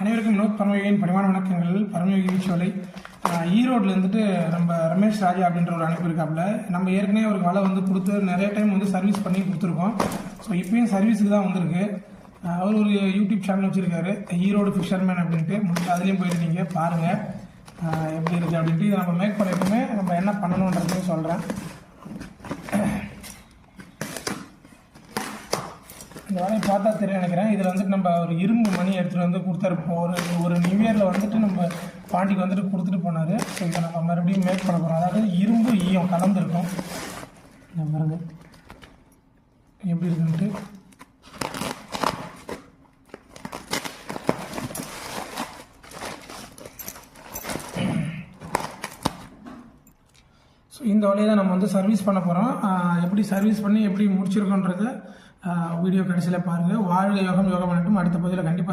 அனைவருக்கும் வினோத் பரமயோகியின் பணிவான வணக்கங்கள். பரமயோகி வீச்சோலை. ஈரோட்டில் இருந்துட்டு நம்ம ரமேஷ் ராஜா அப்படின்ற ஒரு அனுப்பியிருக்காப்புல நம்ம ஏற்கனவே ஒரு வலை வந்து கொடுத்து நிறைய டைம் வந்து சர்வீஸ் பண்ணி கொடுத்துருக்கோம். ஸோ இப்பயும் சர்வீஸுக்கு தான் வந்திருக்கு. அவர் ஒரு யூடியூப் சேனல் வச்சுருக்காரு. ஈரோடு ஃபிஷர்மேன் அப்படின்ட்டு. முடிஞ்சு அதுலேயும் போயிட்டு நீங்கள் பாருங்கள் எப்படி இருக்குது அப்படின்ட்டு. இதை நம்ம மேக் பண்ணிட்டுமே நம்ம என்ன பண்ணணுன்றதையும் சொல்கிறேன் இந்த வேலையை பார்த்தா தெரியும் நினைக்கிறேன். இதில் வந்துட்டு நம்ம ஒரு இரும்பு மணி எடுத்துகிட்டு வந்து கொடுத்துருப்போம் ஒரு ஒரு நியூ இயரில் வந்துட்டு நம்ம பாண்டிக்கு வந்துட்டு கொடுத்துட்டு போனார். ஸோ இதை நம்ம மறுபடியும் மேக் பண்ண போகிறோம் அதாவது இரும்பு ஈயம் கலந்துருக்கும். பாருங்க. எப்படி இருக்குன்ட்டு. ஸோ இந்த வழியை தான் நம்ம வந்து சர்வீஸ் பண்ண போகிறோம் எப்படி சர்வீஸ் பண்ணி எப்படி முடிச்சிருக்கோன்றதை வீடியோ கடைசியில் பாருங்கள் வாழ்க யோகம் யோகம் பண்ணட்டும் அடுத்த பகுதியில் கண்டிப்பாக